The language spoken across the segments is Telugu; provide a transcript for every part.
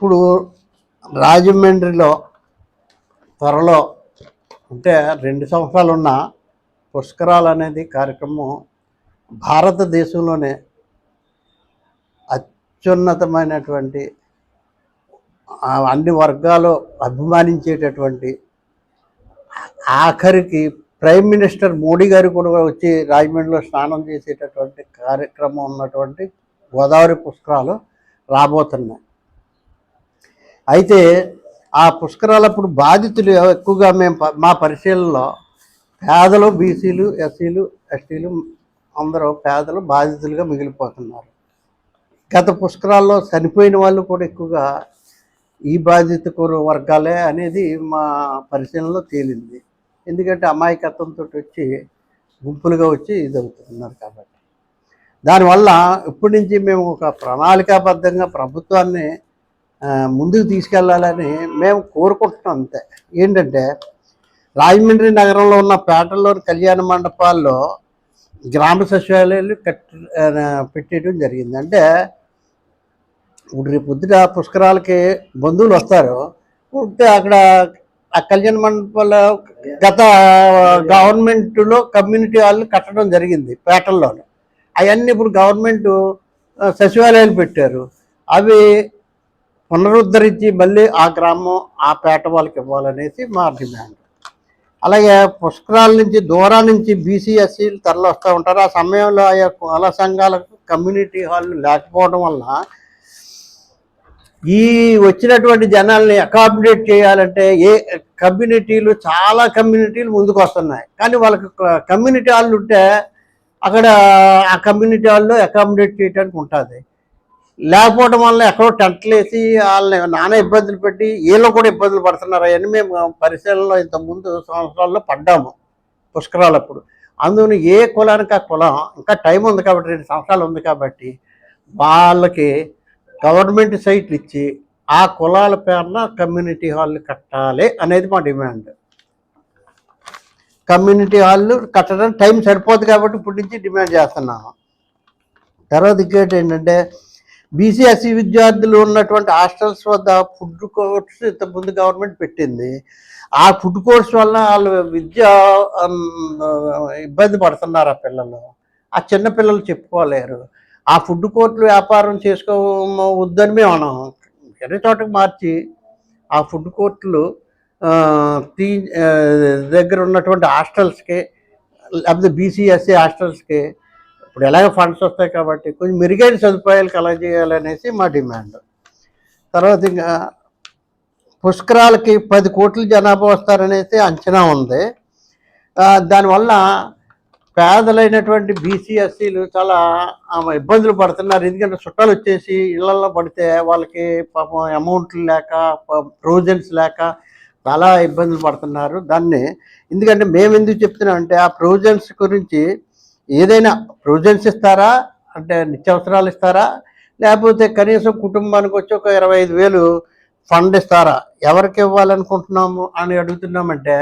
ఇప్పుడు రాజమండ్రిలో త్వరలో అంటే రెండు సంవత్సరాలు ఉన్న పుష్కరాలు అనేది కార్యక్రమం భారతదేశంలోనే అత్యున్నతమైనటువంటి అన్ని వర్గాలు అభిమానించేటటువంటి ఆఖరికి ప్రైమ్ మినిస్టర్ మోడీ గారు కూడా వచ్చి రాజమండ్రిలో స్నానం చేసేటటువంటి కార్యక్రమం ఉన్నటువంటి గోదావరి పుష్కరాలు రాబోతున్నాయి. అయితే ఆ పుష్కరాలప్పుడు బాధితులు ఎక్కువగా మేము మా పరిశీలనలో పేదలు బీసీలు ఎస్సీలు ఎస్టీలు అందరూ పేదలు బాధితులుగా మిగిలిపోతున్నారు. గత పుష్కరాల్లో చనిపోయిన వాళ్ళు కూడా ఎక్కువగా ఈ బాధిత వర్గాలే అనేది మా పరిశీలనలో తేలింది. ఎందుకంటే అమాయకత్వంతో వచ్చి గుంపులుగా వచ్చి ఇది అవుతున్నారు కాబట్టి. దానివల్ల ఇప్పటి నుంచి మేము ఒక ప్రణాళికాబద్ధంగా ప్రభుత్వాన్ని ముందుకు తీసుకెళ్ళాలని మేము కోరుకుంటున్నాం అంతే. ఏంటంటే రాజమండ్రి నగరంలో ఉన్న పేటల్లోని కళ్యాణ మండపాల్లో గ్రామ సచివాలయాలు కట్ పెట్టేయడం జరిగింది. అంటే ఇప్పుడు రేపు పొద్దుట పుష్కరాలకి బంధువులు వస్తారు. ఉంటే అక్కడ ఆ కళ్యాణ మండపాల్లో గత గవర్నమెంట్లో కమ్యూనిటీ హాల్ కట్టడం జరిగింది పేటల్లోనే. అవన్నీ ఇప్పుడు గవర్నమెంట్ సచివాలయాలు పెట్టారు. అవి పునరుద్ధరించి మళ్ళీ ఆ గ్రామం ఆ పేట వాళ్ళకి ఇవ్వాలనేసి మా డిమాండ్. అలాగే పుష్కరాల నుంచి దూరం నుంచి బీసీఎస్సీలు తరలి వస్తూ ఉంటారు. ఆ సమయంలో ఆయా కుల సంఘాలకు కమ్యూనిటీ హాల్ లేకపోవడం వల్ల ఈ వచ్చినటువంటి జనాల్ని అకామిడేట్ చేయాలంటే ఏ కమ్యూనిటీలు చాలా కమ్యూనిటీలు ముందుకు వస్తున్నాయి. కానీ వాళ్ళకి కమ్యూనిటీ హాల్ ఉంటే అక్కడ ఆ కమ్యూనిటీ హాల్లో అకామిడేట్ చేయడానికి ఉంటుంది. లేకపోవడం వల్ల ఎక్కడో టెంట్లు వేసి వాళ్ళని నానా ఇబ్బందులు పెట్టి వీళ్ళు కూడా ఇబ్బందులు పడుతున్నారు. అవన్నీ మేము పరిశీలనలో ఇంతకుముందు సంవత్సరాల్లో పడ్డాము పుష్కరాలప్పుడు అందులో ఏ కులానికి ఆ కులం ఇంకా టైం ఉంది కాబట్టి రెండు సంవత్సరాలు ఉంది కాబట్టి వాళ్ళకి గవర్నమెంట్ సైట్లు ఇచ్చి ఆ కులాల పేరున కమ్యూనిటీ హాల్ కట్టాలి అనేది మా డిమాండ్. కమ్యూనిటీ హాల్ కట్టడానికి టైం సరిపోదు కాబట్టి ఇప్పటి నుంచి డిమాండ్ చేస్తున్నాము. తర్వాత ఇంకేంటి ఏంటంటే బీసీఎస్సీ విద్యార్థులు ఉన్నటువంటి హాస్టల్స్ వద్ద ఫుడ్ కోర్ట్స్ ఇంతకుముందు గవర్నమెంట్ పెట్టింది. ఆ ఫుడ్ కోర్ట్స్ వల్ల వాళ్ళు విద్య ఇబ్బంది పడుతున్నారు ఆ పిల్లలు. ఆ చిన్న పిల్లలు చెప్పుకోలేరు. ఆ ఫుడ్ కోర్టులు వ్యాపారం చేసుకో వద్దని మేము అన్నాం వేరే చోటకి మార్చి ఆ ఫుడ్ కోర్టులు తీ దగ్గర ఉన్నటువంటి హాస్టల్స్కి లేకపోతే బీసీఎస్సీ హాస్టల్స్కి ఇప్పుడు ఎలాగ ఫండ్స్ వస్తాయి కాబట్టి కొంచెం మెరుగైన సదుపాయాలు కలగజేయాలనేసి మా డిమాండ్. తర్వాత ఇంకా పుష్కరాలకి పది కోట్ల జనాభా వస్తారనేసి అంచనా ఉంది. దానివల్ల పేదలైనటువంటి బీసీఎస్సీలు చాలా ఇబ్బందులు పడుతున్నారు. ఎందుకంటే చుట్టాలు వచ్చేసి ఇళ్ళలో పడితే వాళ్ళకి పాపం అమౌంట్లు లేక ప్రొవిజన్స్ లేక చాలా ఇబ్బందులు పడుతున్నారు. దాన్ని ఎందుకంటే మేము ఎందుకు చెప్తున్నామంటే ఆ ప్రొవిజన్స్ గురించి ఏదైనా ప్రొవిజన్స్ ఇస్తారా? అంటే నిత్యావసరాలు ఇస్తారా? లేకపోతే కనీసం కుటుంబానికి వచ్చి ఒక ఇరవై ఐదు వేలు ఫండ్ ఇస్తారా? ఎవరికి ఇవ్వాలనుకుంటున్నాము అని అడుగుతున్నామంటే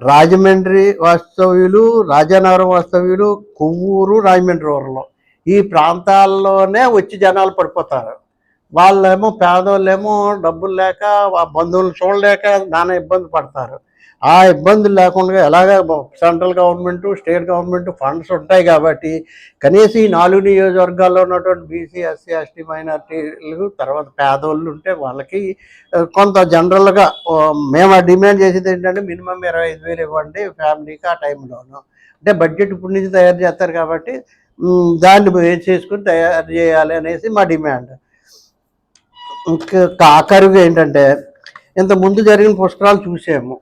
రాజమండ్రి వాస్తవ్యులు రాజానగరం వాస్తవ్యులు కొవ్వూరు రాజమండ్రి ఊర్లో. ఈ ప్రాంతాల్లోనే వచ్చి జనాలు పడిపోతారు. వాళ్ళేమో పేదోళ్ళేమో డబ్బులు లేక బంధువులు చూడలేక నానా ఇబ్బంది పడతారు. ఆ ఇబ్బందులు లేకుండా ఎలాగ central government state government funds ఉంటాయి కాబట్టి కనీసం ఈ నాలుగు నియోజకవర్గాల్లో ఉన్నటువంటి బీసీ ఎస్సీ ఎస్టీ మైనార్టీలు తర్వాత పేదోళ్ళు ఉంటే వాళ్ళకి కొంత జనరల్గా మేము ఆ డిమాండ్ చేసేది ఏంటంటే మినిమం ఇరవై ఐదు వేలు ఇవ్వండి ఫ్యామిలీకి ఆ టైంలోను. అంటే బడ్జెట్ ఇప్పటి నుంచి తయారు చేస్తారు కాబట్టి దాన్ని బేస్ చేసుకుని తయారు చేయాలి అనేసి మా డిమాండ్. ఇంకా ఆఖరిగా ఏంటంటే ఇంత ముందు జరిగిన పుష్కరాలు చూసాము.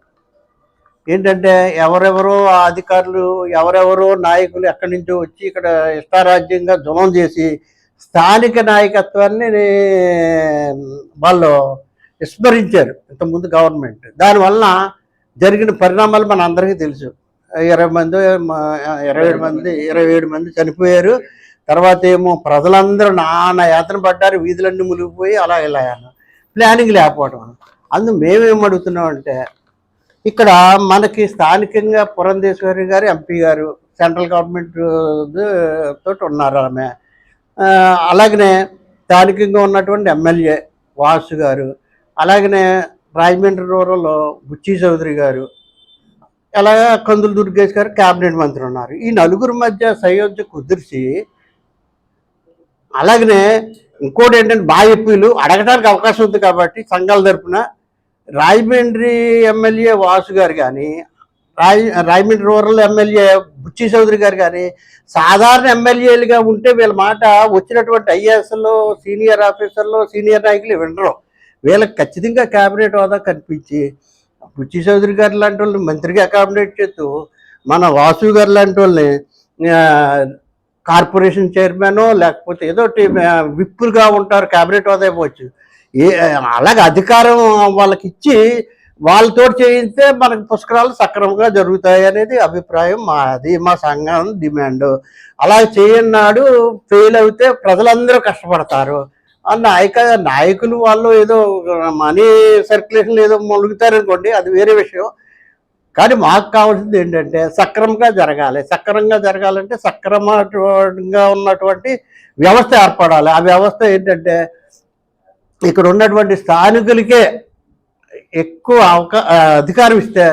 ఏంటంటే ఎవరెవరో అధికారులు ఎవరెవరో నాయకులు ఎక్కడి నుంచో వచ్చి ఇక్కడ ఇష్టారాజ్యంగా ధ్వనం చేసి స్థానిక నాయకత్వాన్ని వాళ్ళు విస్మరించారు. ఇంతకుముందు గవర్నమెంట్. దానివల్ల జరిగిన పరిణామాలు మన అందరికీ తెలుసు. ఇరవై మంది ఇరవై ఏడు మంది ఇరవై ఏడు మంది చనిపోయారు. తర్వాత ఏమో ప్రజలందరూ నానా యాతన పడ్డారు వీధులన్నీ మునిగిపోయి అలా ఇలా ప్లానింగ్ లేకపోవడం అందు మేమేం అడుగుతున్నామంటే ఇక్కడ మనకి స్థానికంగా పురంధేశ్వరి గారు ఎంపీ గారు సెంట్రల్ గవర్నమెంట్ తోటి ఉన్నారు ఆమె. అలాగనే స్థానికంగా ఉన్నటువంటి ఎమ్మెల్యే వాసు గారు అలాగనే రాజమండ్రి రూరల్లో బుచ్చి చౌదరి గారు అలాగే కందుల దుర్గేష్ గారు క్యాబినెట్ మంత్రి ఉన్నారు. ఈ నలుగురు మధ్య సయోధ్య కుదిర్చి అలాగనే ఇంకోటి ఏంటంటే బాయప్పీలు అడగడానికి అవకాశం ఉంది కాబట్టి సంఘాల తరపున రాజమండ్రి ఎమ్మెల్యే వాసు గారు కానీ రాజ రాజమండ్రి రూరల్ ఎమ్మెల్యే బుచ్చి చౌదరి గారు కానీ సాధారణ ఎమ్మెల్యేలుగా ఉంటే వీళ్ళ మాట వచ్చినటువంటి ఐఏఎస్లో సీనియర్ ఆఫీసర్లో సీనియర్ నాయకులు వినరు. వీళ్ళకి ఖచ్చితంగా క్యాబినెట్ హోదా కనిపించి బుచ్చి చౌదరి గారు లాంటి వాళ్ళని మంత్రిగా అకామిడేట్ చేస్తూ మన వాసు గారు లాంటి వాళ్ళని కార్పొరేషన్ చైర్మన్ లేకపోతే ఏదో విప్పులుగా ఉంటారు క్యాబినెట్ హోదా ఇవ్వచ్చు. ఏ అలాగే అధికారం వాళ్ళకి ఇచ్చి వాళ్ళతో చేయిస్తే మనకు పుష్కరాలు సక్రమంగా జరుగుతాయి అనేది అభిప్రాయం మాది మా సంఘం డిమాండ్. అలా చేయన్నాడు ఫెయిల్ అయితే ప్రజలందరూ కష్టపడతారు. ఆ నాయక నాయకులు వాళ్ళు ఏదో మనీ సర్క్యులేషన్ ఏదో మొలుగుతారనుకోండి అది వేరే విషయం. కానీ మాకు కావాల్సింది ఏంటంటే సక్రమంగా జరగాలి. సక్రమంగా జరగాలంటే సక్రమంగా ఉన్నటువంటి వ్యవస్థ ఏర్పడాలి. ఆ వ్యవస్థ ఏంటంటే ఇక్కడ ఉన్నటువంటి స్థానికులకే ఎక్కువ అవకా అధికారం ఇస్తే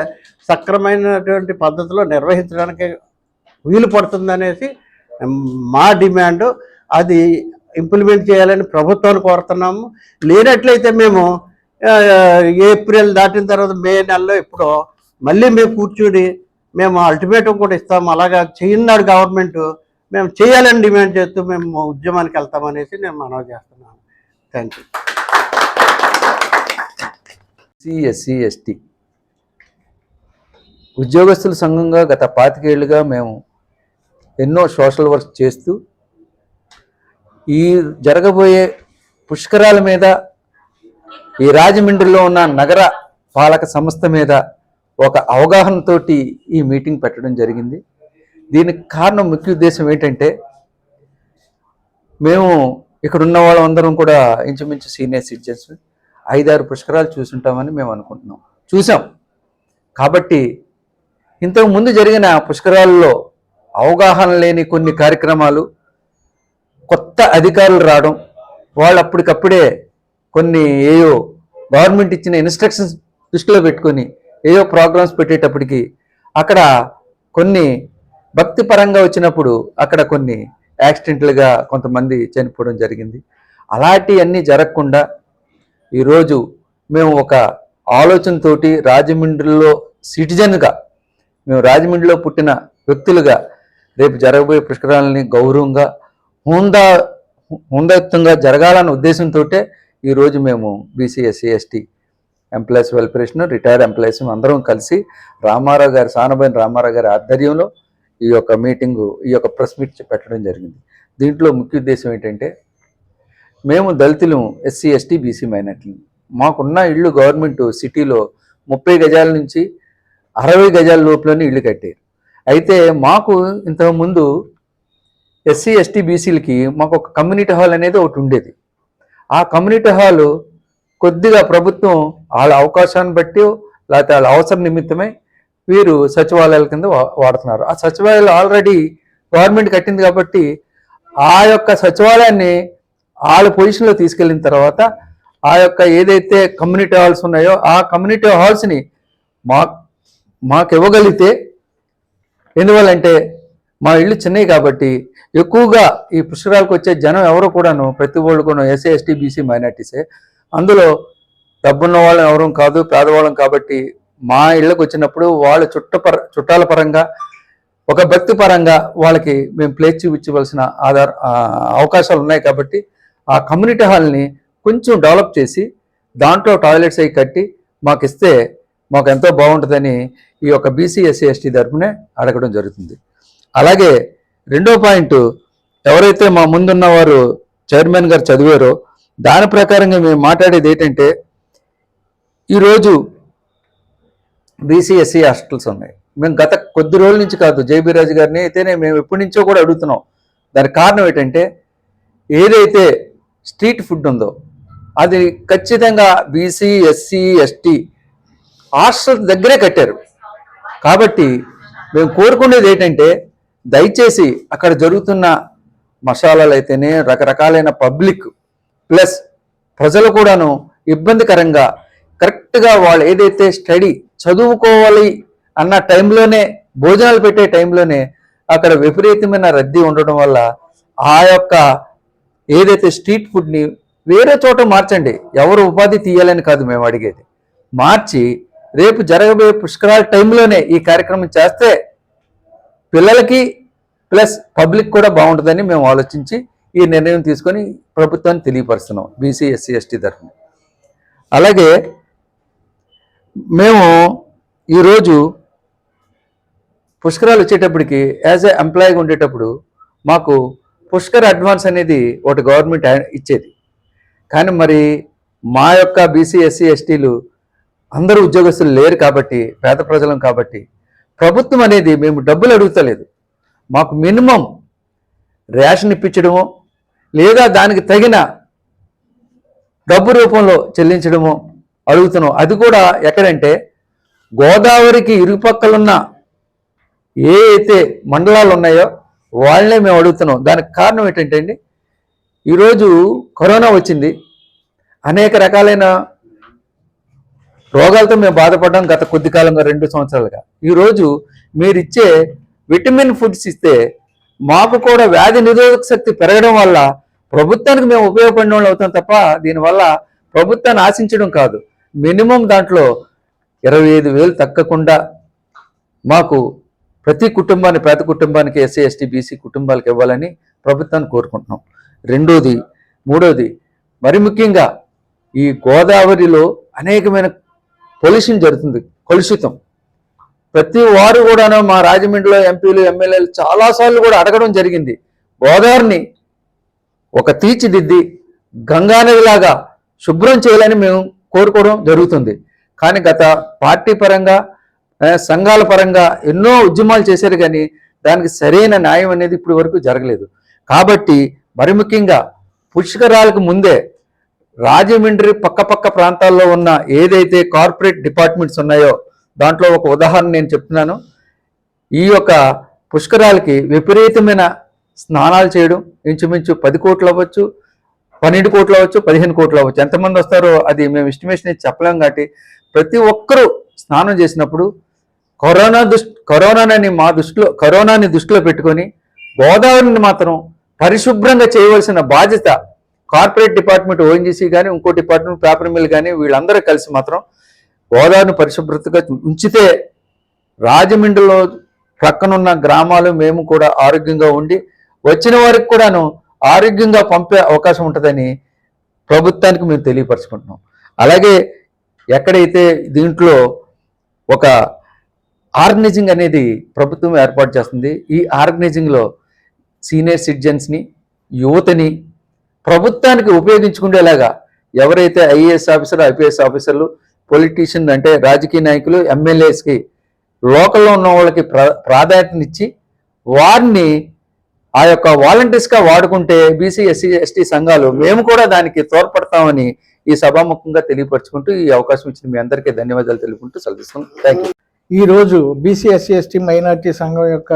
సక్రమైనటువంటి పద్ధతిలో నిర్వహించడానికి వీలు పడుతుందనేసి మా డిమాండ్. అది ఇంప్లిమెంట్ చేయాలని ప్రభుత్వాన్ని కోరుతున్నాము. లేనట్లయితే మేము ఏప్రిల్ దాటిన తర్వాత మే నెలలో ఇప్పుడు మళ్ళీ మేము కూర్చుని మేము అల్టిమేటం కూడా ఇస్తాము. అలాగా చేయన్నాడు గవర్నమెంట్. మేము చేయాలని డిమాండ్ చేస్తూ మేము ఉద్యమానికి వెళ్తామనేసి నేను మనవి చేస్తున్నాను. Thank you SC SC ST ఉద్యోగస్తుల సంఘంగా గత పాతికేళ్ళుగా మేము ఎన్నో సోషల్ వర్క్ చేస్తూ ఈ జరగబోయే పుష్కరాల మీద ఈ రాజమండ్రిలో ఉన్న నగర పాలక సంస్థ మీద ఒక అవగాహనతోటి ఈ మీటింగ్ పెట్టడం జరిగింది. దీనికి కారణం ముఖ్య ఉద్దేశం ఏంటంటే మేము ఇక్కడ ఉన్న వాళ్ళందరం కూడా ఇంచుమించు సీనియర్ సిటిజన్స్. ఐదారు పుష్కరాలు చూసుంటామని మేము అనుకుంటున్నాం. చూసాం. కాబట్టి ఇంతకు ముందు జరిగిన పుష్కరాల్లో అవగాహన లేని కొన్ని కార్యక్రమాలు కొత్త అధికారులు రావడం వాళ్ళు అప్పటికప్పుడే కొన్ని ఏయో గవర్నమెంట్ ఇచ్చిన ఇన్స్ట్రక్షన్స్ దృష్టిలో పెట్టుకొని ఏయో ప్రోగ్రామ్స్ పెట్టేటప్పటికి అక్కడ కొన్ని భక్తి పరంగా వచ్చినప్పుడు అక్కడ కొన్ని యాక్సిడెంట్లుగా కొంతమంది చనిపోవడం జరిగింది. అలాంటివన్నీ జరగకుండా ఈరోజు మేము ఒక ఆలోచనతోటి రాజమండ్రిలో సిటిజన్గా మేము రాజమండ్రిలో పుట్టిన వ్యక్తులుగా రేపు జరగబోయే పుష్కరాలని గౌరవంగా హుందా హుందాయుక్తంగా జరగాలన్న ఉద్దేశంతో ఈరోజు మేము BC SC ST employees welfare association retired employees అందరం కలిసి రామారావు గారి సానబైన రామారావు గారి ఆధ్వర్యంలో ఈ యొక్క మీటింగు ఈ యొక్క ప్రెస్ మీట్ పెట్టడం జరిగింది. దీంట్లో ముఖ్య ఉద్దేశం ఏంటంటే మేము దళితులు ఎస్సీ ఎస్టీ బీసీ మైనార్టీలు. మాకున్న ఇళ్ళు గవర్నమెంట్ సిటీలో ముప్పై గజాల నుంచి అరవై గజాల లోపలనే ఇళ్ళు కట్టారు. అయితే మాకు ఇంతకుముందు ఎస్సీ ఎస్టీ బీసీలకి మాకు ఒక కమ్యూనిటీ హాల్ అనేది ఒకటి ఉండేది. ఆ కమ్యూనిటీ హాల్ కొద్దిగా ప్రభుత్వం వాళ్ళ అవకాశాన్ని బట్టి లేకపోతే వాళ్ళ అవసరం నిమిత్తమై వీరు సచివాలయాల కింద వా- వాడుతున్నారు. ఆ సచివాలయాలు ఆల్రెడీ గవర్నమెంట్ కట్టింది కాబట్టి ఆ యొక్క సచివాలయాన్ని వాళ్ళ పొజిషన్లో తీసుకెళ్ళిన తర్వాత ఆ యొక్క ఏదైతే కమ్యూనిటీ హాల్స్ ఉన్నాయో ఆ కమ్యూనిటీ హాల్స్ని మా మాకు ఇవ్వగలిగితే ఎందువల్లంటే మా ఇల్లు చిన్నవి కాబట్టి ఎక్కువగా ఈ పుష్కరాలకు వచ్చే జనం ఎవరు కూడాను ప్రతి ఒళ్ళు కూడా ఎస్సీ ఎస్టీ బీసీ మైనార్టీసే అందులో డబ్బున్న వాళ్ళం ఎవరు కాదు పేదవాళ్ళం కాబట్టి మా ఇళ్ళకు వచ్చినప్పుడు వాళ్ళ చుట్టపర చుట్టాల పరంగా ఒక భక్తి పరంగా వాళ్ళకి మేము ప్లేస్ చూపించవలసిన ఆధార అవకాశాలు ఉన్నాయి కాబట్టి ఆ కమ్యూనిటీ హాల్ని కొంచెం డెవలప్ చేసి దాంట్లో టాయిలెట్స్ అవి కట్టి మాకు ఇస్తే మాకు ఎంతో బాగుంటుందని ఈ యొక్క బీసీఎస్సీ ఎస్టీ తరఫునే అడగడం జరుగుతుంది. అలాగే రెండో పాయింట్ ఎవరైతే మా ముందున్న వారు చైర్మన్ గారు చదివారో దాని ప్రకారంగా మేము మాట్లాడేది ఏంటంటే ఈరోజు బీసీఎస్సీ హాస్టల్స్ ఉన్నాయి. మేము గత కొద్ది రోజుల నుంచి కాదు జేబీ రాజు గారిని అయితేనే మేము ఎప్పటి నుంచో కూడా అడుగుతున్నాం. దానికి కారణం ఏంటంటే ఏదైతే స్ట్రీట్ ఫుడ్ ఉందో అది ఖచ్చితంగా బీసీ ఎస్సీ ఎస్టీ హాస్టల్ దగ్గరే కట్టారు. కాబట్టి మేము కోరుకునేది ఏంటంటే దయచేసి అక్కడ జరుగుతున్న మసాలాలు అయితేనే రకరకాలైన పబ్లిక్ ప్లస్ ప్రజలు కూడాను ఇబ్బందికరంగా కరెక్ట్గా వాళ్ళు ఏదైతే స్టడీ చదువుకోవాలి అన్న టైంలోనే భోజనాలు పెట్టే టైంలోనే అక్కడ విపరీతమైన రద్దీ ఉండడం వల్ల ఆ యొక్క ఏదైతే స్ట్రీట్ ఫుడ్ని వేరే చోట మార్చండి ఎవరు ఉపాధి తీయాలని కాదు మేము అడిగేది. మార్చి రేపు జరగబోయే పుష్కరాల టైంలోనే ఈ కార్యక్రమం చేస్తే పిల్లలకి ప్లస్ పబ్లిక్ కూడా బాగుంటుందని మేము ఆలోచించి ఈ నిర్ణయం తీసుకొని ప్రభుత్వాన్ని తెలియపరుస్తున్నాం బీసీ ఎస్సీ ఎస్టీ తరఫున. అలాగే మేము ఈరోజు పుష్కరాలు వచ్చేటప్పటికి యాజ్ ఎ ఎంప్లాయీగా ఉండేటప్పుడు మాకు పుష్కర్ అడ్వాన్స్ అనేది ఒకటి గవర్నమెంట్ ఇచ్చేది. కానీ మరి మా యొక్క బీసీ ఎస్సీ ఎస్టీలు అందరూ ఉద్యోగస్తులు లేరు కాబట్టి పేద ప్రజలం కాబట్టి ప్రభుత్వం అనేది మేము డబ్బులు అడుగుతలేదు. మాకు మినిమం రేషన్ ఇప్పించడమో లేదా దానికి తగిన డబ్బు రూపంలో చెల్లించడము అడుగుతున్నాం. అది కూడా ఎక్కడంటే గోదావరికి ఇరుపక్కలున్న ఏ అయితే మండలాలు ఉన్నాయో వాళ్ళనే మేము అడుగుతున్నాం. దానికి కారణం ఏంటంటే అండి ఈరోజు కరోనా వచ్చింది. అనేక రకాలైన రోగాలతో మేము బాధపడ్డాం గత కొద్ది కాలంగా రెండు సంవత్సరాలుగా. ఈరోజు మీరిచ్చే విటమిన్ ఫుడ్స్ ఇస్తే మాకు కూడా వ్యాధి నిరోధక శక్తి పెరగడం వల్ల ప్రభుత్వానికి మేము ఉపయోగపడిన వాళ్ళు అవుతాం తప్ప దీనివల్ల ప్రభుత్వాన్ని ఆశించడం కాదు. మినిమం దాంట్లో ఇరవై ఐదు వేలు తగ్గకుండా మాకు ప్రతి కుటుంబాన్ని పేద కుటుంబానికి ఎస్సీ ఎస్టీ బీసీ కుటుంబాలకు ఇవ్వాలని ప్రభుత్వాన్ని కోరుకుంటున్నాం. రెండోది మూడోది మరి ముఖ్యంగా ఈ గోదావరిలో అనేకమైన పొల్యూషన్ జరుగుతుంది కలుషితం. ప్రతి వారు కూడాను మా రాజమండ్రిలో ఎంపీలు ఎమ్మెల్యేలు చాలాసార్లు కూడా అడగడం జరిగింది. గోదావరిని ఒక తీర్చిదిద్ది గంగానదిలాగా శుభ్రం చేయాలని మేము కోరుకోవడం జరుగుతుంది. కానీ గత పార్టీ పరంగా సంఘాల పరంగా ఎన్నో ఉద్యమాలు చేశారు కానీ దానికి సరైన న్యాయం అనేది ఇప్పటి వరకు జరగలేదు. కాబట్టి మరి ముఖ్యంగా పుష్కరాలకు ముందే రాజమండ్రి పక్కపక్క ప్రాంతాల్లో ఉన్న ఏదైతే కార్పొరేట్ డిపార్ట్మెంట్స్ ఉన్నాయో దాంట్లో ఒక ఉదాహరణ నేను చెప్తున్నాను. ఈ యొక్క పుష్కరాలకి విపరీతమైన స్నానాలు చేయడం ఇంచుమించు పది కోట్లు అవ్వచ్చు పన్నెండు కోట్లు అవ్వచ్చు పదిహేను కోట్లు అవ్వచ్చు. ఎంతమంది వస్తారో అది మేము ఎస్టిమేషన్ ఇచ్చి చెప్పలేం కాబట్టి ప్రతి ఒక్కరూ స్నానం చేసినప్పుడు కరోనా దృష్టి కరోనాని మా దృష్టిలో కరోనాని దృష్టిలో పెట్టుకొని గోదావరిని మాత్రం పరిశుభ్రంగా చేయవలసిన బాధ్యత కార్పొరేట్ డిపార్ట్మెంట్ ఓఎన్జీసీ కానీ ఇంకో డిపార్ట్మెంట్ పేపర్ మిల్ కానీ వీళ్ళందరూ కలిసి మాత్రం గోదావరిని పరిశుభ్రతగా ఉంచితే రాజమండ్రిలో ప్రక్కనున్న గ్రామాలు మేము కూడా ఆరోగ్యంగా ఉండి వచ్చిన వారికి కూడాను ఆరోగ్యంగా పంపే అవకాశం ఉంటుందని ప్రభుత్వానికి మేము తెలియపరచుకుంటున్నాం. అలాగే ఎక్కడైతే దీంట్లో ఒక ఆర్గనైజింగ్ అనేది ప్రభుత్వం ఏర్పాటు చేస్తుంది. ఈ ఆర్గనైజింగ్లో సీనియర్ సిటిజన్స్ని యువతని ప్రభుత్వానికి ఉపయోగించుకునేలాగా ఎవరైతే ఐఏఎస్ ఆఫీసర్ ఐపీఎస్ ఆఫీసర్లు పొలిటీషియన్ అంటే రాజకీయ నాయకులు ఎమ్మెల్యేస్కి లోకల్లో ఉన్న వాళ్ళకి ప్రా ప్రాధాన్యతనిచ్చి వారిని ఆ యొక్క వాలంటీర్స్గా వాడుకుంటే బీసీ ఎస్సీ ఎస్టీ సంఘాలు మేము కూడా దానికి తోడ్పడతామని ఈ సభాముఖంగా తెలియపరచుకుంటూ ఈ అవకాశం ఇచ్చిన మీ అందరికీ ధన్యవాదాలు తెలుపుకుంటూ సెలవుస్తున్నాం. థ్యాంక్ యూ ఈరోజు బీసీ ఎస్సీ ఎస్టీ మైనార్టీ సంఘం యొక్క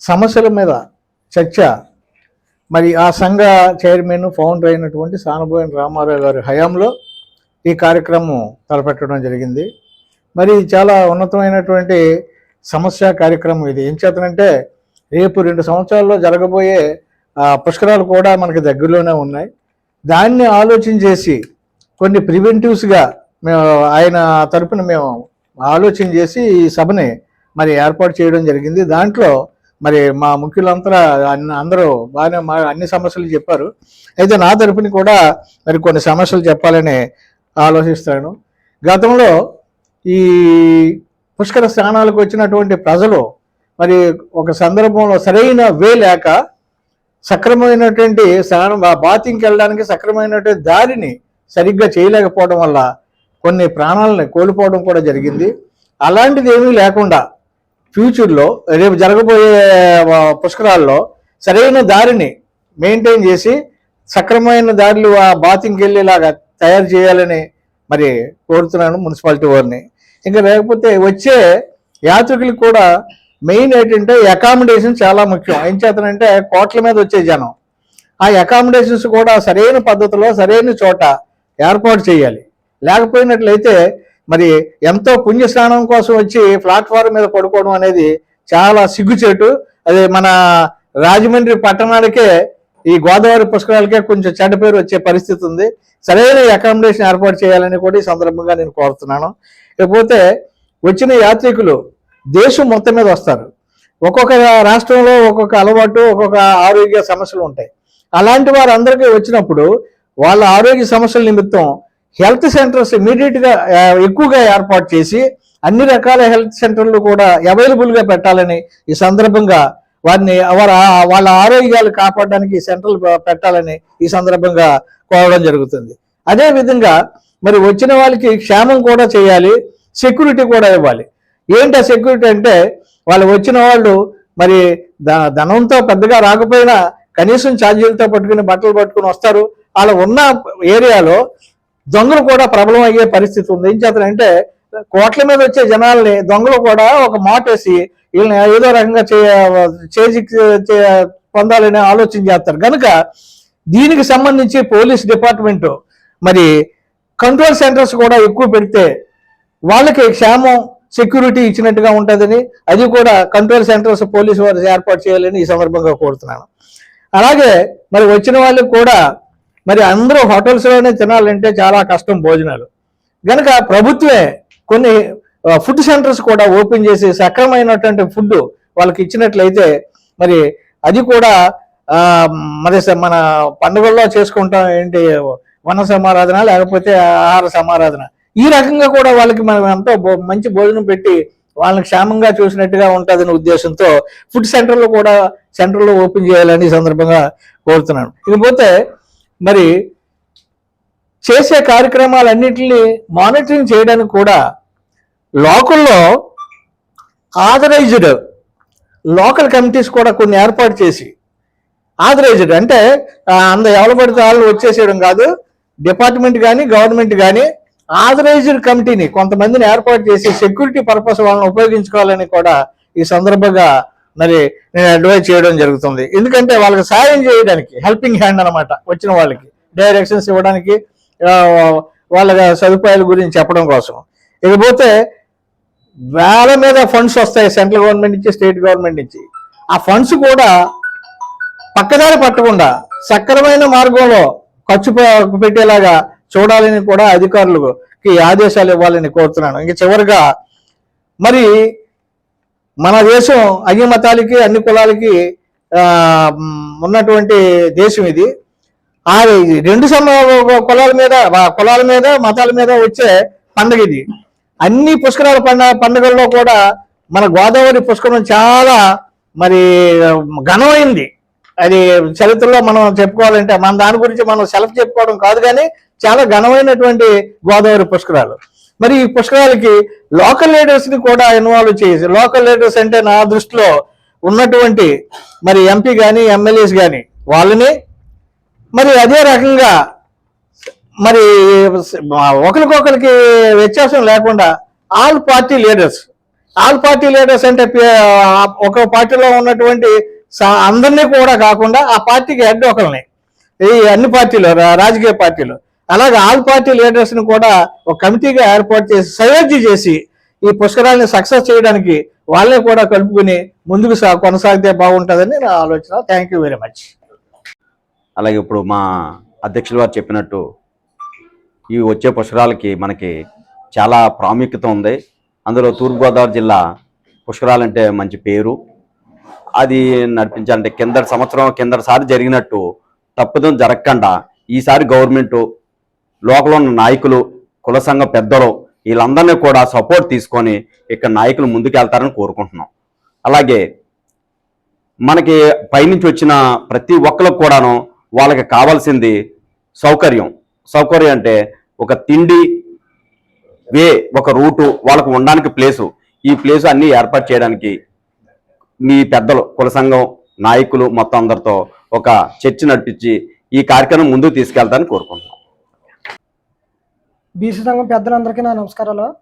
సమస్యల మీద చర్చ. మరి ఆ సంఘ చైర్మన్ ఫౌండర్ అయినటువంటి సానుభూయన రామారావు గారి హయాంలో ఈ కార్యక్రమం తలపెట్టడం జరిగింది. మరి చాలా ఉన్నతమైనటువంటి సమస్య కార్యక్రమం ఇది. ఏం చేతనంటే రేపు రెండు సంవత్సరాల్లో జరగబోయే పుష్కరాలు కూడా మనకి దగ్గరలోనే ఉన్నాయి. దాన్ని ఆలోచన చేసి కొన్ని ప్రివెంటివ్స్గా మేము ఆయన తరపున మేము ఆలోచన చేసి ఈ సభని మరి ఏర్పాటు చేయడం జరిగింది. దాంట్లో మరి మా ముఖ్యులంతా అందరూ బాగానే మా అన్ని సమస్యలు చెప్పారు. అయితే నా తరపున కూడా మరి కొన్ని సమస్యలు చెప్పాలని ఆలోచిస్తాను. గతంలో ఈ పుష్కర స్నానాలకు వచ్చినటువంటి ప్రజలు మరి ఒక సందర్భంలో సరైన వే లేక సక్రమమైనటువంటి స్నానం బాతింగ్కి వెళ్ళడానికి సక్రమైనటువంటి దారిని సరిగ్గా చేయలేకపోవడం వల్ల కొన్ని ప్రాణాలను కోల్పోవడం కూడా జరిగింది. అలాంటిది ఏమీ లేకుండా ఫ్యూచర్లో రేపు జరగబోయే పుష్కరాల్లో సరైన దారిని మెయింటైన్ చేసి సక్రమైన దారిలో ఆ బాతింగ్కి వెళ్ళేలాగా తయారు చేయాలని మరి కోరుతున్నాను మున్సిపాలిటీ వారిని. ఇంకా లేకపోతే వచ్చే యాత్రికులకు కూడా మెయిన్ ఏంటంటే అకామిడేషన్ చాలా ముఖ్యం. ఏం చేతనంటే కోట్ల మీద వచ్చే జనం. ఆ అకామిడేషన్స్ కూడా సరైన పద్ధతిలో సరైన చోట ఏర్పాటు చేయాలి. లేకపోయినట్లయితే మరి ఎంతో పుణ్యస్నానం కోసం వచ్చి ప్లాట్ఫారం మీద పడుకోవడం అనేది చాలా సిగ్గుచేటు. అది మన రాజమండ్రి పట్టణాలకే ఈ గోదావరి పుష్కరాలకే కొంచెం చెడ్డ పేరు వచ్చే పరిస్థితి ఉంది. సరైన అకామిడేషన్ ఏర్పాటు చేయాలని కూడా ఈ సందర్భంగా నేను కోరుతున్నాను. ఇకపోతే వచ్చిన యాత్రికులు దేశం మొత్తం మీద వస్తారు. ఒక్కొక్క రాష్ట్రంలో ఒక్కొక్క అలవాటు ఒక్కొక్క ఆరోగ్య సమస్యలు ఉంటాయి. అలాంటి వారందరికీ వచ్చినప్పుడు వాళ్ళ ఆరోగ్య సమస్యల నిమిత్తం హెల్త్ సెంటర్స్ ఇమీడియట్గా ఎక్కువగా ఏర్పాటు చేసి అన్ని రకాల హెల్త్ సెంటర్లు కూడా అవైలబుల్గా పెట్టాలని ఈ సందర్భంగా వారిని వారి వాళ్ళ ఆరోగ్యాలు కాపాడడానికి సెంటర్లు పెట్టాలని ఈ సందర్భంగా కోరడం జరుగుతుంది. అదే విధంగా మరి వచ్చిన వాళ్ళకి క్షేమం కూడా చేయాలి సెక్యూరిటీ కూడా ఇవ్వాలి. ఏంటి ఆ సెక్యూరిటీ అంటే వాళ్ళు వచ్చిన వాళ్ళు మరి ద- ధనంతో పెద్దగా రాకపోయినా కనీసం ఛార్జీలతో పట్టుకుని బట్టలు పట్టుకుని వస్తారు. వాళ్ళు ఉన్న ఏరియాలో దొంగలు కూడా ప్రబలం అయ్యే పరిస్థితి ఉంది. ఏం చేస్తారంటే కోట్ల మీద వచ్చే జనాల్ని దొంగలు కూడా ఒక మాటేసి వీళ్ళని ఏదో రకంగా చే చేజి పొందాలని ఆలోచన చేస్తారు. కనుక దీనికి సంబంధించి పోలీస్ డిపార్ట్మెంట్ మరి కంట్రోల్ సెంటర్స్ కూడా ఎక్కువ పెడితే వాళ్ళకి క్షేమం సెక్యూరిటీ ఇచ్చినట్టుగా ఉంటుందని అది కూడా కంట్రోల్ సెంటర్స్ పోలీసు వారు ఏర్పాటు చేయాలని ఈ సందర్భంగా కోరుతున్నాను. అలాగే మరి వచ్చిన వాళ్ళకి కూడా మరి అందరూ హోటల్స్లోనే తినాలంటే చాలా కష్టం భోజనాలు. గనుక ప్రభుత్వమే కొన్ని ఫుడ్ సెంటర్స్ కూడా ఓపెన్ చేసి సక్రమైనటువంటి ఫుడ్ వాళ్ళకి ఇచ్చినట్లయితే మరి అది కూడా మరి మన పండుగల్లో చేసుకుంటాం ఏంటి వన సమారాధన లేకపోతే ఆహార సమారాధన. ఈ రకంగా కూడా వాళ్ళకి మనం ఎంతో భో- మంచి భోజనం పెట్టి వాళ్ళని క్షేమంగా చూసినట్టుగా ఉంటుందనే ఉద్దేశంతో ఫుడ్ సెంటర్లు కూడా సెంటర్లు ఓపెన్ చేయాలని సందర్భంగా కోరుతున్నాను. ఇకపోతే మరి చేసే కార్యక్రమాలన్నింటినీ మానిటరింగ్ చేయడానికి కూడా లోకల్లో ఆథరైజ్డ్ లోకల్ కమిటీస్ కూడా కొన్ని ఏర్పాటు చేసి ఆథరైజ్డ్ అంటే అంద ఎవరు పడితే వాళ్ళు వచ్చేసేయడం కాదు డిపార్ట్మెంట్ కానీ గవర్నమెంట్ కానీ ఆథరైజ్డ్ కమిటీని కొంతమందిని ఏర్పాటు చేసి సెక్యూరిటీ పర్పస్ వాళ్ళని ఉపయోగించుకోవాలని కూడా ఈ సందర్భంగా మరి నేను అడ్వైజ్ చేయడం జరుగుతుంది. ఎందుకంటే వాళ్ళకి సాయం చేయడానికి హెల్పింగ్ హ్యాండ్ అన్నమాట వచ్చిన వాళ్ళకి డైరెక్షన్స్ ఇవ్వడానికి వాళ్ళ సదుపాయాల గురించి చెప్పడం కోసం. ఇకపోతే వేల మీద ఫండ్స్ వస్తాయి సెంట్రల్ గవర్నమెంట్ నుంచి స్టేట్ గవర్నమెంట్ నుంచి. ఆ ఫండ్స్ కూడా పక్కదారి పట్టకుండా సక్రమైన మార్గంలో ఖర్చు పెట్టేలాగా చూడాలని కూడా అధికారులకి ఆదేశాలు ఇవ్వాలని కోరుతున్నాను. ఇంక చివరిగా మరి మన దేశం అన్ని మతాలకి అన్ని కులాలకి ఉన్నటువంటి దేశం ఇది. ఆ రెండు సమ కులాల మీద కులాల మీద మతాల మీద వచ్చే పండగ ఇది. అన్ని పుష్కరాల పండ పండుగల్లో కూడా మన గోదావరి పుష్కరం చాలా మరి ఘనమైంది. అది చరిత్రలో మనం చెప్పుకోవాలంటే మన దాని గురించి మనం సెలవు చెప్పుకోవడం కాదు కానీ చాలా ఘనమైనటువంటి గోదావరి పుష్కరాలు. మరి ఈ పుష్కరాలకి లోకల్ లీడర్స్ని కూడా ఇన్వాల్వ్ చేసి లోకల్ లీడర్స్ అంటే నా దృష్టిలో ఉన్నటువంటి మరి ఎంపీ కానీ ఎమ్మెల్యేస్ కానీ వాళ్ళని మరి అదే రకంగా మరి ఒకరికొకరికి వ్యత్యాసం లేకుండా all party leaders all party leaders అంటే ఒక పార్టీలో ఉన్నటువంటి అందరినీ కూడా కాకుండా ఆ పార్టీకి హెడ్ ఒకరిని ఈ అన్ని పార్టీలు రా- రాజకీయ పార్టీలు. అలాగే ఆల్ పార్టీ లీడర్స్ని కూడా ఒక కమిటీగా ఏర్పాటు చేసి సయోధ్య చేసి ఈ పుష్కరాన్ని సక్సెస్ చేయడానికి వాళ్ళని కూడా కలుపుకుని ముందుకు సా- కొనసాగితే బాగుంటుందని నా ఆలోచన. థ్యాంక్ యూ వెరీ మచ్ అలాగే ఇప్పుడు మా అధ్యక్షులు వారు చెప్పినట్టు ఈ వచ్చే పుష్కరాలకి మనకి చాలా ప్రాముఖ్యత ఉంది. అందులో తూర్పుగోదావరి జిల్లా పుష్కరాలంటే మంచి పేరు. అది నడిపించాలంటే కింద సంవత్సరం కిందసారి జరిగినట్టు తప్పుదం జరగకుండా ఈసారి గవర్నమెంట్ లోకల్ ఉన్న నాయకులు కుల సంఘ పెద్దలు వీళ్ళందరినీ కూడా సపోర్ట్ తీసుకొని ఇక్కడ నాయకులు ముందుకెళ్తారని కోరుకుంటున్నాం. అలాగే మనకి పైనుంచి వచ్చిన ప్రతి ఒక్కరికి కూడాను వాళ్ళకి కావాల్సింది సౌకర్యం. సౌకర్యం అంటే ఒక తిండి వే ఒక రూటు వాళ్ళకు ఉండడానికి ప్లేసు. ఈ ప్లేసు అన్నీ ఏర్పాటు చేయడానికి మీ పెద్దలు కుల సంఘం నాయకులు మొత్తం అందరితో ఒక చర్చ నడిపించి ఈ కార్యక్రమం ముందుకు తీసుకెళ్తారని కోరుకుంటున్నాం. బీసీ సంఘం పెద్దలందరికీ నా నమస్కారాలు.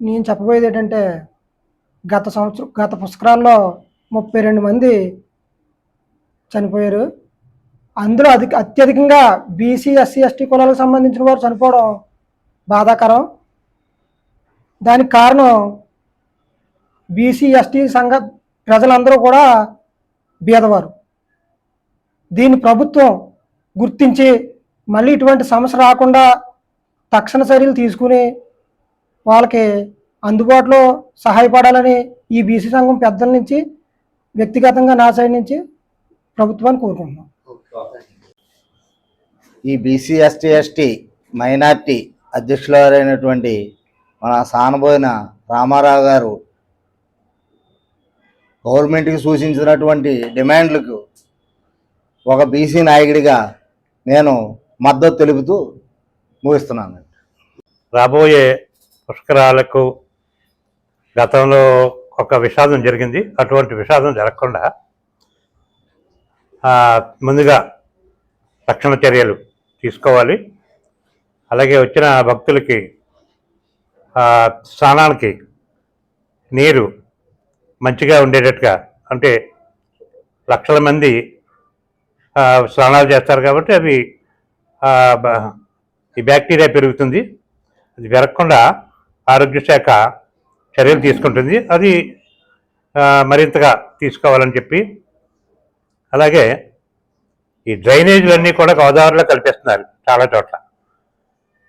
నేను చెప్పబోయేది ఏంటంటే గత సంవత్సరం గత పుస్తకాల్లో ముప్పై రెండు మంది చనిపోయారు. అందులో అధిక అత్యధికంగా బీసీ ఎస్సీ ఎస్టీ కులాలకు సంబంధించిన వారు చనిపోవడం బాధాకరం. దానికి కారణం బీసీ ఎస్టీ సంఘ ప్రజలందరూ కూడా బీదవారు. దీన్ని ప్రభుత్వం గుర్తించి మళ్ళీ ఇటువంటి సమస్య రాకుండా తక్షణ చర్యలు తీసుకుని వాళ్ళకి అందుబాటులో సహాయపడాలని ఈ బీసీ సంఘం పెద్దల నుంచి వ్యక్తిగతంగా నా సైడ్ నుంచి ప్రభుత్వాన్ని కోరుకుంటున్నాం. ఈ బీసీ ఎస్టీ ఎస్టీ మైనార్టీ అధ్యక్షులైనటువంటి మన సానబోయిన రామారావు గారు గవర్నమెంట్కి సూచించినటువంటి డిమాండ్లకు ఒక బీసీ నాయకుడిగా నేను మద్దతు తెలుపుతూ ముగిస్తున్నాను. రాబోయే పుష్కరాలకు గతంలో ఒక విషాదం జరిగింది. అటువంటి విషాదం జరగకుండా ముందుగా రక్షణ చర్యలు తీసుకోవాలి. అలాగే వచ్చిన భక్తులకి స్నానానికి నీరు మంచిగా ఉండేటట్టుగా అంటే లక్షల మంది స్నానాలు చేస్తారు కాబట్టి అవి ఈ బ్యాక్టీరియా పెరుగుతుంది. అది పెరగకుండా ఆరోగ్య శాఖ చర్యలు తీసుకుంటుంది. అది మరింతగా తీసుకోవాలని చెప్పి. అలాగే ఈ డ్రైనేజీలన్నీ కూడా గోదావరిలో కల్పిస్తున్నారు చాలా చోట్ల.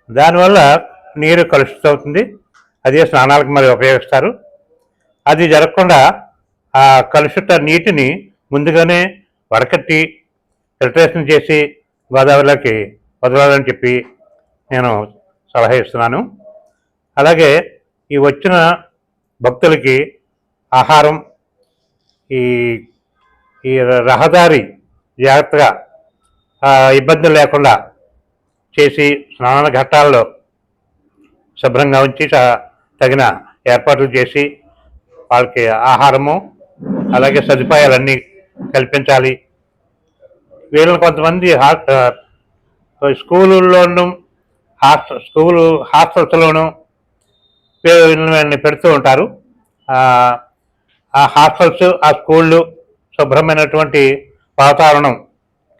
దానివల్ల నీరు కలుషితం అవుతుంది. అదే స్నానాలకు మరి ఉపయోగిస్తారు. అది జరగకుండా ఆ కలుషిత నీటిని ముందుగానే వడకట్టి ఫిల్టరేషన్ చేసి గోదావరిలోకి వదలాలని చెప్పి నేను సలహా ఇస్తున్నాను. అలాగే ఈ వచ్చిన భక్తులకి ఆహారం ఈ ఈ రహదారి జాగ్రత్తగా ఇబ్బందులు లేకుండా చేసి స్నాన ఘట్టాల్లో శుభ్రంగా ఉంచి త- తగిన ఏర్పాట్లు చేసి వాళ్ళకి ఆహారము అలాగే సదుపాయాలన్నీ కల్పించాలి. వీళ్ళని కొంతమంది హాస్ హాస్టల్ స్కూలు హాస్టల్స్లోనూ వీళ్ళని పెడుతూ ఉంటారు. ఆ, ఆ హాస్టల్స్ ఆ స్కూళ్ళు శుభ్రమైనటువంటి వాతావరణం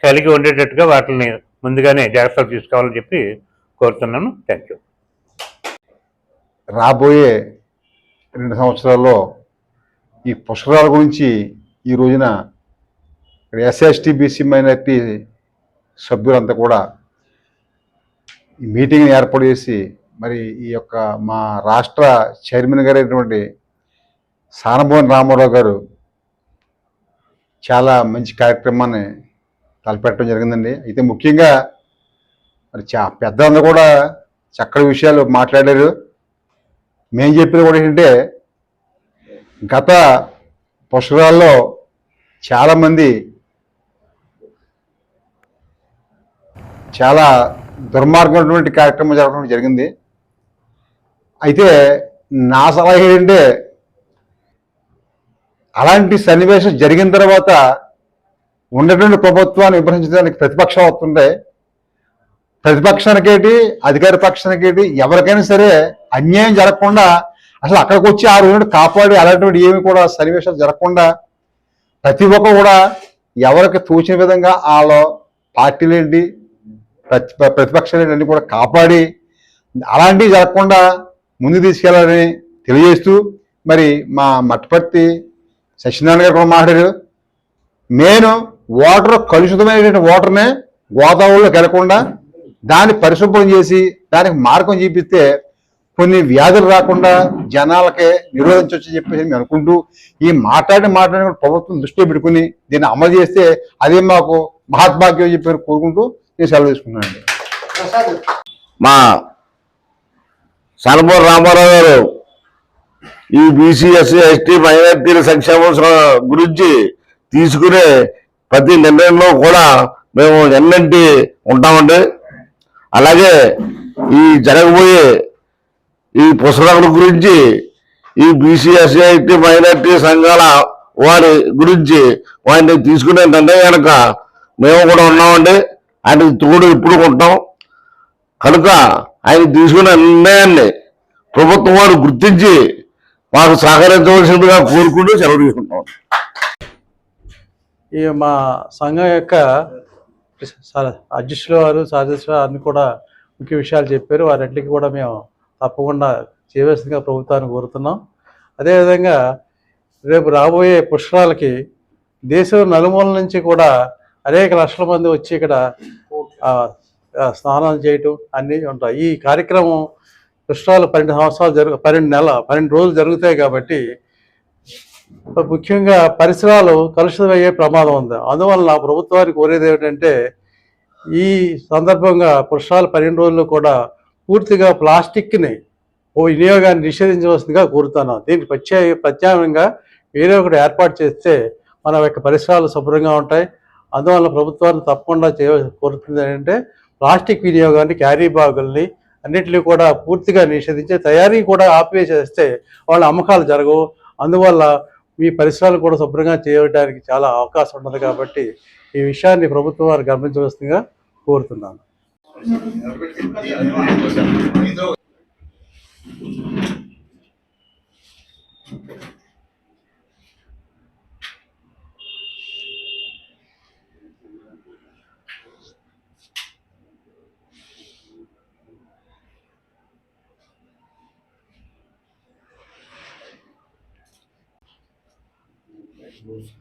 కలిగి ఉండేటట్టుగా వాటిని ముందుగానే జాగ్రత్తలు తీసుకోవాలని చెప్పి కోరుతున్నాను. థ్యాంక్ యూ రాబోయే రెండు సంవత్సరాల్లో ఈ పుష్కరాల గురించి ఈ రోజున ఎస్ఎస్టీ బీసీ మైనార్టీ సభ్యులంతా కూడా ఈ మీటింగ్ని ఏర్పాటు చేసి మరి ఈ యొక్క మా రాష్ట్ర చైర్మన్ గారైనటువంటి సానభవన్ రామారావు గారు చాలా మంచి కార్యక్రమాన్ని తలపెట్టడం జరిగిందండి. అయితే ముఖ్యంగా మరి చా పెద్దలందరూ కూడా చక్కటి విషయాలు మాట్లాడారు. మేము చెప్పేది కూడా ఏంటంటే గత పుష్కరాల్లో చాలామంది చాలా దుర్మార్గమైనటువంటి కార్యక్రమం జరగడం జరిగింది. అయితే నా సలహా ఏంటంటే అలాంటి సన్నివేశం జరిగిన తర్వాత ఉన్నటువంటి ప్రభుత్వాన్ని విమర్శించడానికి ప్రతిపక్షం అవుతుండే ప్రతిపక్షానికేటి అధికార పక్షానికేటి ఎవరికైనా సరే అన్యాయం జరగకుండా అసలు అక్కడికి వచ్చి ఆ రోజు కాపాడి అలాంటివి ఏమి కూడా సన్నివేశాలు జరగకుండా ప్రతి ఒక్కరు కూడా ఎవరికి తోచిన విధంగా వాళ్ళ పార్టీలేంటి ప్రతి ప్రతిపక్షాలు కూడా కాపాడి అలాంటివి జరగకుండా ముందుకు తీసుకెళ్ళాలని తెలియజేస్తూ మరి మా మట్టపర్తి సత్యనారాయణ గారు కూడా మాట్లాడారు. నేను వాటర్ కలుషితమైనటువంటి వాటర్నే గోదావరిలో కలగకుండా దాన్ని పరిశుభ్రం చేసి దానికి మార్గం చూపిస్తే కొన్ని వ్యాధులు రాకుండా జనాలకే నిరోధించవచ్చు చెప్పేసి మేము అనుకుంటూ ఈ మాట్లాడిన మాట్లాడిన కూడా ప్రభుత్వం దృష్టిలో పెట్టుకుని దీన్ని అమలు చేస్తే అదే మాకు మహాత్భాగ్యం చెప్పి కోరుకుంటూ నేను సెలవు తీసుకున్నానండి. మా సనపూర్ రామారావు గారు ఈ బీసీ ఎస్సీ ఎస్టీ మైనార్టీల సంక్షేమం గురించి తీసుకునే ప్రతి నిర్ణయంలో కూడా మేము ఎన్నంటి ఉంటామండి. అలాగే ఈ జరగబోయే ఈ పుస్తకాల గురించి ఈ బీసీ ఎస్సీ ఎస్టీ మైనార్టీ సంఘాల వారి గురించి వారిని తీసుకునే నిర్ణయం కనుక మేము కూడా ఉన్నామండి. ఆయనకు తోడు ఇప్పుడు ఉంటాం కనుక ఆయన తీసుకున్న నిర్ణయాన్ని ప్రభుత్వం వారు గుర్తించి మాకు సహకరించవలసిందిగా కోరుకుంటూ సెలవు తీసుకుంటాం ఈ మా సంఘం యొక్క అధ్యక్షులు వారు సాధ్యక్షుల అన్ని కూడా ముఖ్య విషయాలు చెప్పారు. వారింటికి కూడా మేము తప్పకుండా చేయవలసిందిగా ప్రభుత్వాన్ని కోరుతున్నాం. అదేవిధంగా రేపు రాబోయే పుష్కరాలకి దేశం నలుమూల నుంచి కూడా అనేక లక్షల మంది వచ్చి ఇక్కడ స్నానాలు చేయటం అన్నీ ఉంటాయి. ఈ కార్యక్రమం కృష్ణాలు పన్నెండు సంవత్సరాలు జరుగు పన్నెండు నెల పన్నెండు రోజులు జరుగుతాయి కాబట్టి ముఖ్యంగా పరిసరాలు కలుషితమయ్యే ప్రమాదం ఉంది. అందువల్ల ప్రభుత్వానికి కోరేది ఏమిటంటే ఈ సందర్భంగా పురుషాలు పన్నెండు రోజులు కూడా పూర్తిగా ప్లాస్టిక్ని ఓ వినియోగాన్ని నిషేధించవలసిందిగా కోరుతాను దీనికి ప్రత్యే ప్రత్యామ్నాయంగా వేరే ఒకటి ఏర్పాటు చేస్తే మన యొక్క పరిసరాలు శుభ్రంగా ఉంటాయి. అందువల్ల ప్రభుత్వాన్ని తప్పకుండా చేయ కోరుతుంది అంటే ప్లాస్టిక్ వినియోగాన్ని క్యారీ బ్యాగుల్ని అన్నింటినీ కూడా పూర్తిగా నిషేధించే తయారీ కూడా ఆపివేసేస్తే వాళ్ళ అమ్మకాలు జరగవు. అందువల్ల మీ పరిసరాలు కూడా శుభ్రంగా చేయడానికి చాలా అవకాశం ఉండదు కాబట్టి ఈ విషయాన్ని ప్రభుత్వం వారు గమనించవలసిందిగా కోరుతున్నాను. Buz